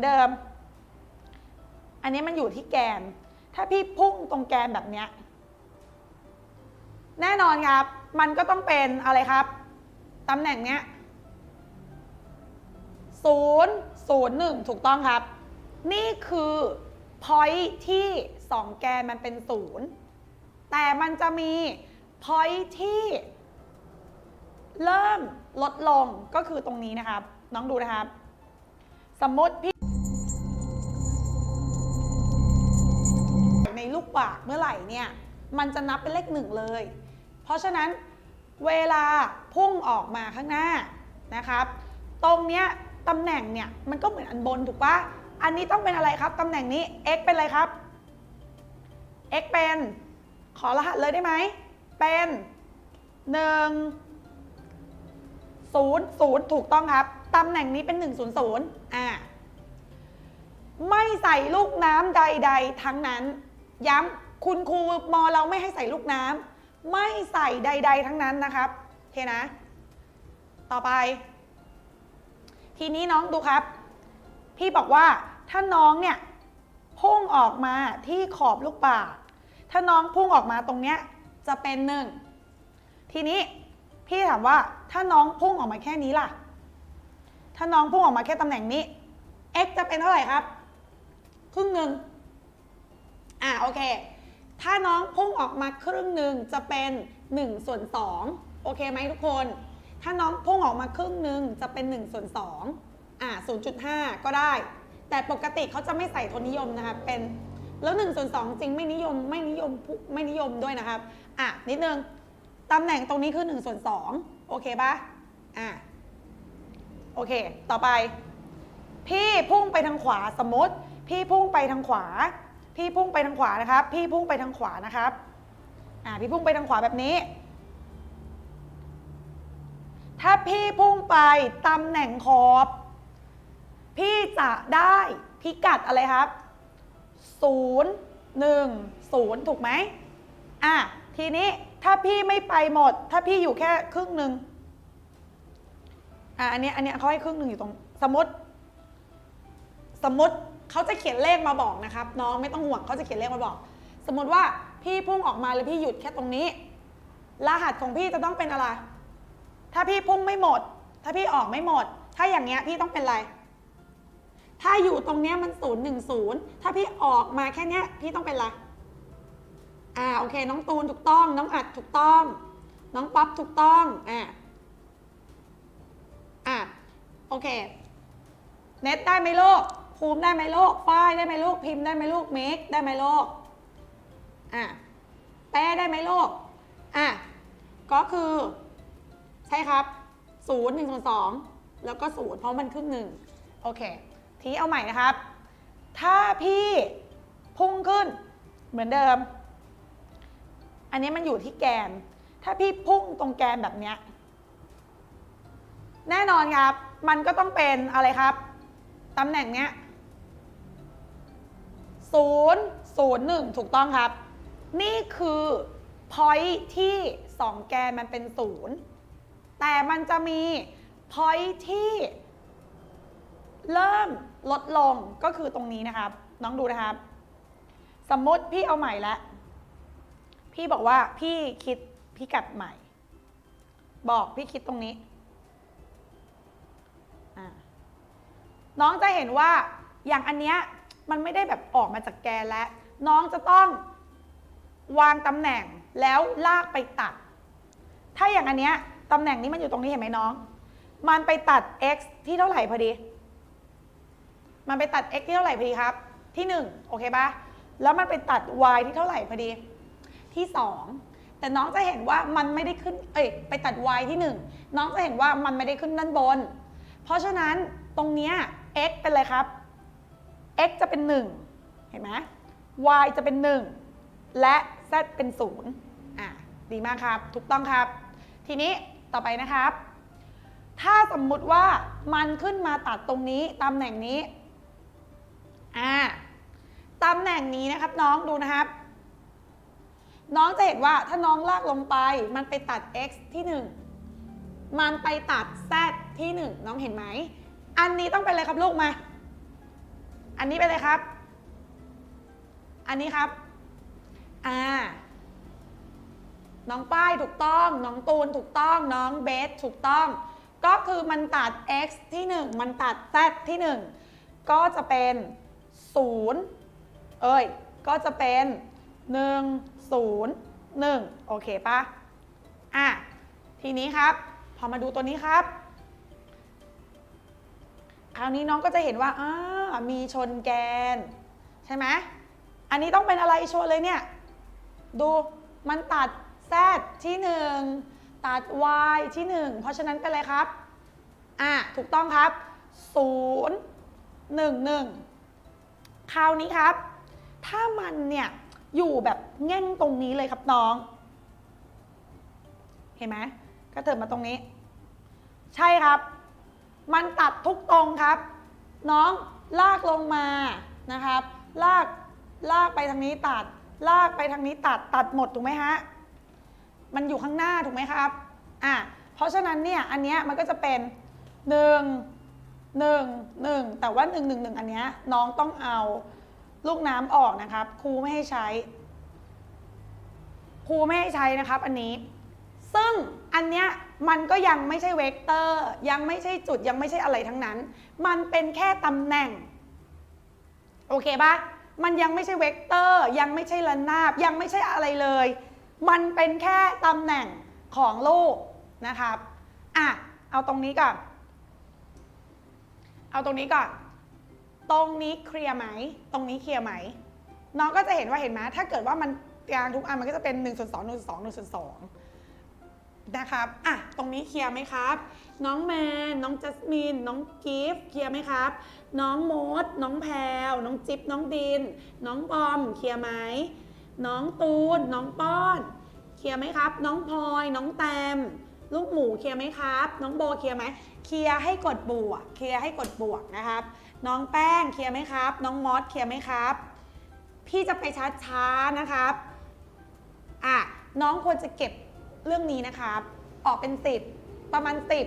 อนเดิม อันนี้มันอยู่ที่แกน ถ้าพี่พุ่งตรงแกนแบบเนี้ย แน่นอนครับ มันก็ต้องเป็นอะไรครับ ตำแหน่งเนี้ยศูนย์ศูนย์หนึ่งถูกต้องครับ นี่คือ point ที่ 2 แกนมันเป็นศูนย์แต่มันจะมี point ที่เริ่มลดลงก็คือตรงนี้นะครับ น้องดูนะครับ สมมติพี่ากเมื่อไหร่เนี่ยมันจะนับเป็นเลขหนึ่งเลย เพราะฉะนั้นเวลาพุ่งออกมาข้างหน้านะครับ ตรงเนี้ยตำแหน่งเนี่ยมันก็เหมือนอันบนถูกปะอันนี้ต้องเป็นอะไรครับตำแหน่งนี้ x เป็นอะไรครับ x เป็นขอรหัสเลยได้ไหม เป็นหนึ่งศูนย์ศูนย์ถูกต้องครับ ตำแหน่งนี้เป็นหนึ่งศูนย์ศูนย์อ่าไม่ใส่ลูกน้ำใด ๆ ทั้งนั้น ย้ำคุณครูมอเราไม่ให้ใส่ลูกน้ำไม่ใส่ใด ๆ ทั้งนั้นนะครับโอเคนะ ต่อไป ทีนี้น้องดูครับ พี่บอกว่าถ้าน้องเนี่ยพุ่งออกมาที่ขอบลูกปากถ้าน้องพุ่งออกมาตรงเนี้ยจะเป็นหนึ่งทีนี้พี่ถามว่าถ้าน้องพุ่งออกมาแค่นี้ล่ะ ถ้าน้องพุ่งออกมาแค่ตำแหน่งนี้ x จะเป็นเท่าไหร่ครับ ครึ่งหนึ่ง อ่าโอเค ถ้าน้องพุ่งออกมาครึ่งหนึ่งจะเป็น1ส่วน2โอเคไหมทุกคน ถ้าน้องพุ่งออกมาครึ่งหนึ่งจะเป็น1ส่วน2อ่า0.5 ก็ได้ แต่ปกติเขาจะไม่ใส่ทนนิยมนะคะเป็นแล้ว1ส่วน2จริงไม่นิยมไม่นิยมไม่นิยมด้วยนะครับอะนิดนึงตำแหน่งตรงนี้คือ1ส่วน2โอเคปะอะโอเค ต่อไป พี่พุ่งไปทางขวาสมมติ พี่พุ่งไปทางขวา พี่พุ่งไปทางขวานะครับ พี่พุ่งไปทางขวานะครับอ่าพี่พุ่งไปทางขวาแบบนี้ ถ้าพี่พุ่งไปตำแหน่งขอบ พี่จะได้พิกัดอะไรครับ0 1 0ถูกไหมอะทีนี้ถ้าพี่ไม่ไปหมด ถ้าพี่อยู่แค่ครึ่งหนึ่งอะอันนี้อันนี้เขาให้ครึ่งหนึ่งอยู่ตรง สมมติ สมมติ เขาจะเขียนเลขมาบอกนะครับ น้องไม่ต้องห่วงเขาจะเขียนเลขมาบอก สมมติว่าพี่พุ่งออกมาแล้วพี่หยุดแค่ตรงนี้ รหัสของพี่จะต้องเป็นอะไร ถ้าพี่พุ่งไม่หมด ถ้าพี่ออกไม่หมด ถ้าอย่างเงี้ยพี่ต้องเป็นอะไร ถ้าอยู่ตรงเนี้ยมันศูนย์หนึ่งศูนย์ถ้าพี่ออกมาแค่เนี้ยพี่ต้องเป็นอะไรอ่าโอเค น้องตูนถูกต้อง น้องอัดถูกต้อง น้องป๊อปถูกต้องอ่าอ่าโอเค เน็ตได้ไหมลูก ภูมิได้ไหมลูกฝ้ายได้ไหมลูกพิมพ์ได้ไหมลูกเมกได้ไหมลูกอะแป้ได้ไหมลูกอะก็คือ ใช่ครับศูนย์หนึ่งส่วนสองแล้วก็ศูนย์เพราะมันครึ่งหนึ่งโอเค ทีเอาใหม่นะครับ ถ้าพี่พุ่งขึ้นเหมือนเดิม อันนี้มันอยู่ที่แกน ถ้าพี่พุ่งตรงแกนแบบเนี้ยแน่นอนครับ มันก็ต้องเป็นอะไรครับ ตำแหน่งเนี้ย ศูนย์ศูนย์หนึ่งถูกต้องครับ นี่คือ point ที่ 2 แกนมันเป็นศูนย์แต่มันจะมี point ที่ เริ่มลดลงก็คือตรงนี้นะครับ น้องดูนะครับ สมมติพี่เอาใหม่แล้วพี่บอกว่าพี่คิดพิกัดใหม่ บอกพี่คิดตรงนี้ น้องจะเห็นว่าอย่างอันเนี้ย มันไม่ได้แบบออกมาจากแกนแล้ว น้องจะต้องวางตำแหน่งแล้วลากไปตัด ถ้าอย่างอันเนี้ยตำแหน่งนี้มันอยู่ตรงนี้เห็นไหมน้อง มันไปตัด x ที่เท่าไหร่พอดี มันไปตัด x ที่เท่าไหร่พอดีครับ ที่ 1 โอเคปะแล้วมันไปตัด y ที่เท่าไหร่พอดี ที่ 2 แต่น้องจะเห็นว่ามันไม่ได้ขึ้น เอ้ย ไปตัด y ที่ 1 น้องจะเห็นว่ามันไม่ได้ขึ้นด้านบน เพราะฉะนั้นตรงเนี้ย x เป็นอะไรครับ x จะเป็น 1 เห็นไหม y จะเป็น 1 และ z เป็น0อะดีมากครับ ถูกต้องครับ ทีนี้ต่อไปนะครับ ถ้าสมมุติว่ามันขึ้นมาตัดตรงนี้ตำแหน่งนี้อ่าตำแหน่งนี้นะครับน้องดูนะครับ น้องจะเห็นว่าถ้าน้องลากลงไป มันไปตัด x ที่ 1 มันไปตัด z ที่ 1 น้องเห็นไหม อันนี้ต้องเป็นอะไรครับลูกมา อันนี้ไปเลยครับ อันนี้ครับ อ่า น้องป้ายถูกต้อง น้องตูนถูกต้อง น้องเบสถูกต้อง ก็คือมันตัด x ที่ 1 มันตัด z ที่ 1 ก็จะเป็น 0 เอ้ย ก็จะเป็น 1 0 1 โอเคปะอะ ทีนี้ครับ พอมาดูตัวนี้ครับคราวนี้น้องก็จะเห็นว่าอ่า มีชนแกน ใช่ไหมอันนี้ต้องเป็นอะไรโชว์เลยเนี่ย ดูมันตัด z ที่ 1 ตัด y ที่ 1 เพราะฉะนั้นเป็นอะไรครับ อะ ถูกต้องครับ 0 1 1 คราวนี้ครับ ถ้ามันเนี่ย อยู่แบบแง่งตรงนี้เลยครับน้อง เห็นไหมกระเถิบมาตรงนี้ ใช่ครับ มันตัดทุกตรงครับ น้อง ลากลงมานะครับ ลากลากไปทางนี้ตัด ลากไปทางนี้ตัดตัดหมดถูกไหมฮะมันอยู่ข้างหน้าถูกไหมครับอะเพราะฉะนั้นเนี่ยอันเนี้ยมันก็จะเป็น 1 1 1 แต่ว่า 1 1 1 อันเนี้ยน้องต้องเอาลูกน้ำออกนะครับครูไม่ให้ใช้ครูไม่ให้ใช้นะครับ อันนี้ ซึ่งอันเนี้ย มันก็ยังไม่ใช่เวกเตอร์ ยังไม่ใช่จุดยังไม่ใช่อะไรทั้งนั้น มันเป็นแค่ตำแหน่ง โอเคปะมันยังไม่ใช่เวกเตอร์ ยังไม่ใช่ระนาบ ยังไม่ใช่อะไรเลย มันเป็นแค่ตำแหน่งของลูกนะครับอะเอาตรงนี้ก่อน เอาตรงนี้ก่อน ตรงนี้เคลียร์ไหม ตรงนี้เคลียร์ไหม น้องก็จะเห็นว่าเห็นไหมถ้าเกิดว่ามันกลางทุกอันมันก็จะเป็น1ส่วน2 1ส่วน2 1ส่วน2 นะครับอะตรงนี้เคลียร์ไหมครับ น้องแมน น้องจัสมิน น้องกิฟต์เคลียร์ไหมครับ น้องโมด น้องแพรวน้องจิ๊บ น้องดิน น้องบอม เคลียร์ไหม น้องตูน น้องป้อน เคลียร์ไหมครับ น้องพลอย น้องแตม ลูกหมูเคลียร์ไหมครับ น้องโบเคลียร์ไหม เคลียร์ให้กดบวก เคลียร์ให้กดบวกนะครับ น้องแป้งเคลียร์ไหมครับ น้องมอสเคลียร์ไหมครับ พี่จะไปช้าๆนะครับ อะน้องควรจะเก็บ เรื่องนี้นะครับออกเป็นสิบประมาณสิบ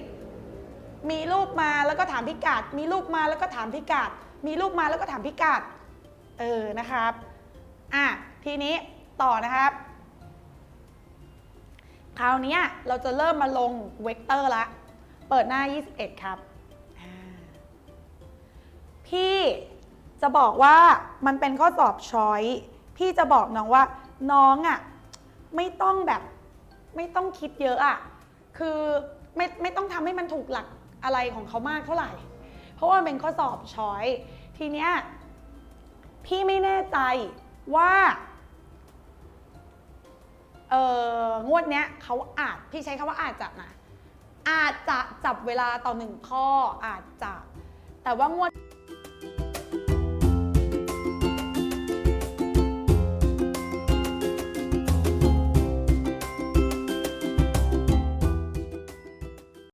มีรูปมาแล้วก็ถามพิกัด มีรูปมาแล้วก็ถามพิกัด มีรูปมาแล้วก็ถามพิกัด เออนะครับอะทีนี้ต่อนะครับ คราวนี้เราจะเริ่มมาลงเวกเตอร์ละ เปิดหน้า 21 ครับอ่าพี่จะบอกว่ามันเป็นข้อสอบช้อย พี่จะบอกน้องว่าน้องอะ่ะไม่ต้องแบบ ไม่ต้องคิดเยอะอะคือไม่ไม่ต้องทำให้มันถูกหลักอะไรของเขามากเท่าไหร่ เพราะว่ามันเป็นข้อสอบช้อย ทีเนี้ยพี่ไม่แน่ใจว่าเอองวดเนี้ยเขาอาจพี่ใช้คำว่าอาจจะนะอาจจะจับเวลาต่อหนึ่งข้ออาจจะแต่ว่างวด